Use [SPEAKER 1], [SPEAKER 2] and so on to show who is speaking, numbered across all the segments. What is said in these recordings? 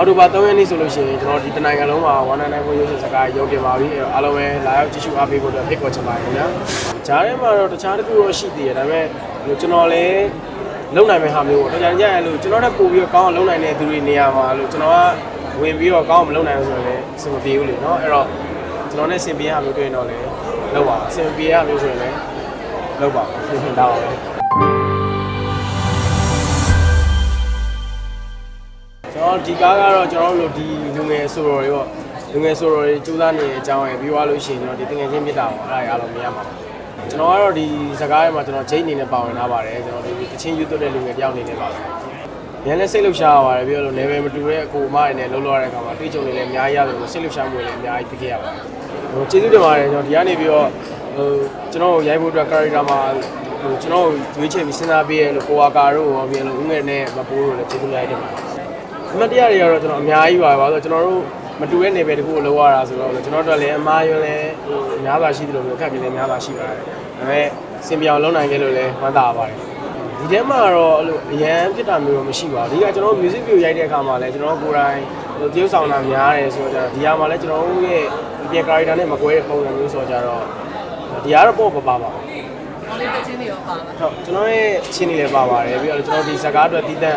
[SPEAKER 1] အော်တိုဘာ3ရက်နေ့ဆိုလို့ရှိရင်ကျွန်တော်ဒီတနိုင်ငံလုံးမှာ199ကိုရုပ်ရှင်စကားရုပ်တင်ပါပြီအဲ့တော့အားလုံးပဲလာရောက်ကြည့်ရှုအားပေးဖို့အတွက်ဖိတ်ခေါ်ချင်ပါတယ်ခင်ဗျာဂျားထဲမှာတော့တခြားတစ်ခုတော့ရှိသေးတယ်ဒါပေမဲ့ကျွန်တော်လည်းလုံနိုင်မယ့်ဟာမျိုးပေါ့တခြားကြရလို့ကျွန်တော်တက်ပို့ပြီးတော့ကောင်းအောင်လုံနိုင်တဲ့သူတွေနေရာမှာလို့ကျွန်တော်ကဝင်ပြီးတော့ကောင်းအောင်မလုံနိုင်ဘူးဆိုရင်လည်းအဆင်မပြေဘူးလေနော်အဲ့တော့ကျွန်တော်နဲ့ဆင်ပြေရမျိုးတွေ့ရင်တော့လည်းလောက်ပါအဆင်ပြေရမျိုးဆိုရင်လည်းလောက်ပါဒါပါပဲ ကျွန်တော်ဒီကားကတော့ကျွန်တော်တို့ဒီလူငယ်ဆိုတော်တွေပေါ့လူငယ်ဆိုတော်တွေစူးစမ်းနေတဲ့အကြောင်းရယ်ပြီးသွားလို့ရှိရင်ကျွန်တော်ဒီတငယ်ချင်းမြတ်တာပေါ့အဲ့ဒါရအောင်မြင်ရမှာပါကျွန်တော်ကတော့ဒီစကားထဲမှာကျွန်တော်ချိန်အနေနဲ့ပါဝင်ထားပါတယ်ကျွန်တော်ဒီအချင်းယူသွတ်တဲ့လူငယ်တယောက်အနေနဲ့ပါပဲ။ဉာဏ်နဲ့စိတ်လှုပ်ရှားရပါတယ်ပြီးတော့ level မတူတဲ့အကိုအမတွေနဲ့လှုပ်လှော်ရတဲ့အခါမှာတွေ့ကြုံနေလည်းအများကြီးရတယ်လို့စိတ်လှုပ်ရှားမှုတွေလည်းအများကြီးဖြစ်ခဲ့ရပါတယ်။ဟိုကျေးဇူးတင်ပါတယ်ကျွန်တော်ဒီကနေပြီးတော့ဟိုကျွန်တော်ရိုက်ဖို့အတွက် character မှာဟိုကျွန်တော်ရွေးချယ်ပြီးစဉ်းစားပေးရလို့ကိုဝါကာတို့ရောပြီးလို့ဦးငယ်နဲ့မပိုးတို့လည်းကျေးဇူးများတင်ပါတယ်။ အမတ်တရားတွေကတော့ကျွန်တော်အများကြီးပါပါဆိုတော့ကျွန်တော်တို့မတူတဲ့နေပယ်တခုကိုလောက်ရတာဆိုတော့ကျွန်တော်တို့လည်းအမားရွန်းလည်းဟိုအများပါရှိတယ်လို့မျိုးခက်ပြီးလည်းအများပါရှိပါတယ်ဒါပေမဲ့စင်ပြောင်လုံးနိုင်ခဲ့လို့လည်းဝမ်းသာပါတယ်ဒီထဲမှာတော့အဲ့လိုအရန်ဖြစ်တာမျိုးတော့မရှိပါဘူးဒီကကျွန်တော်တို့ music video ရိုက်တဲ့အခါမှာလည်းကျွန်တော်တို့ကိုယ်တိုင်ဟိုတရုပ်ဆောင်တာများတယ်ဆိုတော့ဒီဟာမှာလည်းကျွန်တော်တို့ရဲ့ပြင် character နဲ့မကွဲတဲ့ပုံစံမျိုးဆိုတော့ကြတော့ဒီကတော့ပေါ့ပါပါပါ။
[SPEAKER 2] လေးတစ်ချင်းတွေရောပါလား
[SPEAKER 1] ဟုတ်ကျွန်တော်ရဲ့ချင်းနေလည်းပါပါတယ်ပြီးတော့ကျွန်တော်ဒီဇာကားအတွက်တည်တံ့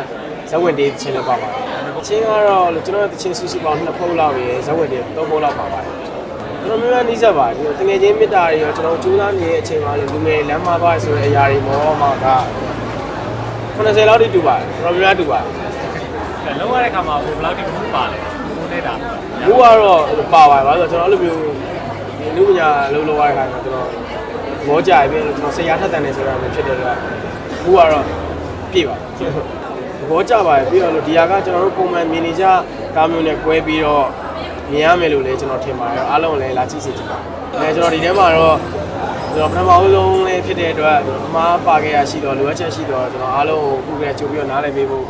[SPEAKER 1] ဇဝင်တေးချင်းလည်းပါပါတယ် ချင်းကတော့ကျွန်တော်ရဲ့ချင်းစုစုပေါင်းနှစ်ဖုတ်လောက်ရယ်ဇဝင်တေးသုံးဖုတ်လောက်ပါပါတယ်ကျွန်တော်မျိုးများနှိစက်ပါတယ်တကယ်ချင်းမေတ္တာတွေရောကျွန်တော်ကြိုးစားနေတဲ့အချိန်မှာလေလူငယ်လမ်းမပါဆိုတဲ့အရာတွေမောမှာက90လောက်တိတူပါတယ်ကျွန်တော်မျိုးများတူပါတယ်
[SPEAKER 3] အဲလုံးဝတဲ့ခါမှာဟိုဘလောက်တိဘူးပါလဲဟိုနေတာ
[SPEAKER 1] ဘူးကတော့ပါပါတယ်ဘာလို့ဆိုတော့ကျွန်တော်အဲ့လိုမျိုးဒီလူညာလုံးလုံးရတဲ့ခါကျတော့ကျွန်တော်မောကြရပြီးတော့ကျွန်တော်ဆရာထက်တန်နေဆိုတာမျိုးဖြစ်တဲ့တော့ဘူးကတော့ပြည့်ပါ သဘောကျပါတယ်ပြီးတော့လို့ဒီဟာကကျွန်တော်တို့ပုံမှန်မြင်နေကြကားမျိုးနဲ့꿰ပြီးတော့မြင်ရမယ်လို့လည်းကျွန်တော်ထင်ပါတယ်အားလုံးလည်းလာကြည့်စေချင်ပါတယ်အဲကျွန်တော်ဒီထဲမှာတော့ကျွန်တော်ပထမဦးဆုံးလေးဖြစ်တဲ့အတွက်အမှားပါခဲ့ရရှိတော့လိုအပ်ချက်ရှိတော့ကျွန်တော်အားလုံးကိုခုကကြိုပြီးတော့နားလည်ပေးဖို့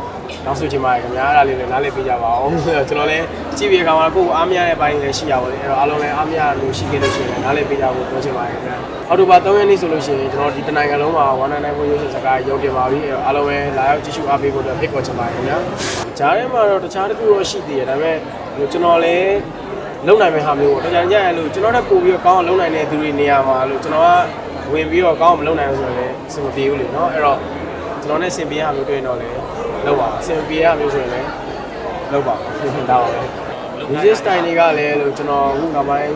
[SPEAKER 1] နောက်ဆိုချင်ပါတယ်ခင်ဗျာအဲ့ဒါလေးလည်းနားလည်ပေးကြပါအောင်ကျွန်တော်လည်းကြည့်ပြီးခါမှာကိုယ်အားမရတဲ့ဘိုင်းလည်းရှိရပါလေအဲ့တော့အားလုံးလည်းအားမရလို့ရှိခဲ့လို့ရှိရင်နားလည်ပေးကြဖို့ပြောချင်ပါတယ်ခင်ဗျာအော်တိုဘာ3ရက်နေ့ဆိုလို့ရှိရင်ကျွန်တော်ဒီတနိုင်ငံလုံးမှာ199ကိုရုပ်ရှင်စကားရုပ်တင်ပါပြီအဲ့တော့အားလုံးပဲလာရောက်ကြည့်ရှုအားပေးဖို့အတွက်ဖိတ်ခေါ်ချင်ပါတယ်ခင်ဗျာဂျားထဲမှာတော့တခြားတစ်ခုတော့ရှိသေးတယ်ဒါပေမဲ့ဟိုကျွန်တော်လည်းလုံနိုင်မယ့်ဟာမျိုးပေါ့တခြားကြရလို့ကျွန်တော်တက်ပို့ပြီးတော့ကောင်းအောင်လုံနိုင်တဲ့သူတွေနေရာမှာလို့ကျွန်တော်ကဝင်ပြီးတော့ကောင်းအောင်မလုံနိုင်ဘူးဆိုရင်လည်းအဆင်မပြေဘူးလေနော်အဲ့တော့ ကျွန်တော်နဲ့ဆင်ပြေရမျိုးတွေ့ရင်တော့လည်းလောက်ပါအဆင်ပြေရမျိုးဆိုရင်လည်းလောက်ပါဒါပါပဲ music style တွေကလည်းလို့ကျွန်တော်အခုနောက်ပိုင်း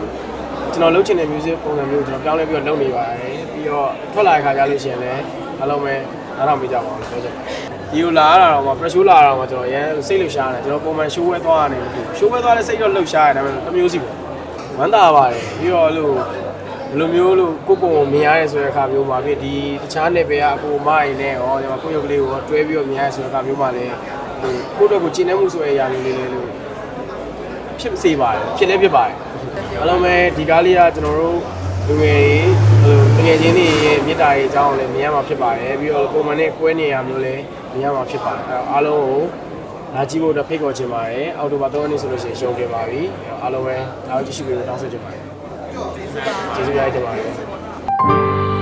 [SPEAKER 1] ကျွန်တော်လုပ်ချင်တဲ့ music ပုံစံမျိုးကျွန်တော်ပြောင်းလဲပြီးတော့လုပ်နေပါတယ်ပြီးတော့ထွက်လာတဲ့ခါကျလို့ရှိရင်လည်းအားလုံးပဲနားထောင်ပေးကြပါအောင်လို့ပြောချင်ပါတယ်ဒီလိုလာရတာတော့မှ pressure လာတာတော့မှကျွန်တော်ရန်စိတ်လှုပ်ရှားတယ်ကျွန်တော်ပုံမှန် show ဝဲသွားရတယ်မတူ show ဝဲသွားတဲ့စိတ်တော့လှုပ်ရှားရတယ်ဒါပေမဲ့တစ်မျိုးစီပေါ့ဝမ်းသာပါတယ်ပြီးတော့လို့ ဘယ်လိုမျိုးလို့ကိုယ့်ပုံကိုမြင်ရရဲဆိုတဲ့အခါမျိုးမှာဖြစ်ဒီတခြားနယ်ပယ်ကအကိုမအိမ်နဲ့ဟောဒီမှာကိုယ့်ရုပ်ကလေးကိုတွဲပြီးတော့မြင်ရရဲဆိုတဲ့အခါမျိုးမှာလည်းဟိုကိုယ့်အတွက်ကိုကျင့်နေမှုဆိုတဲ့အရာလေးလေးလေးလို့ဖြစ်စေပါတယ်ဖြစ်လည်းဖြစ်ပါတယ်အလုံးပဲဒီကားလေးကကျွန်တော်တို့လူငယ်တွေဟိုတကယ်ချင်းတွေရဲ့မြေတားရေးအကြောင်းကိုလည်းမြင်ရမှာဖြစ်ပါတယ်ပြီးတော့ပုံမှန်နဲ့ကွဲနေရမျိုးလည်းမြင်ရမှာဖြစ်ပါတယ်အဲတော့အားလုံးကိုလာကြည့်ဖို့အတွက်ဖိတ်ခေါ်ချင်ပါတယ်အောက်တိုဘာ3ရက်နေ့ဆိုလို့ရှိရင်ရှုံးတင်ပါပြီအဲတော့အားလုံးပဲလာကြည့်ရှုပြီးတော့တောင်းဆိုချင်ပါတယ် ကျေးဇူးများတင်ပါတယ်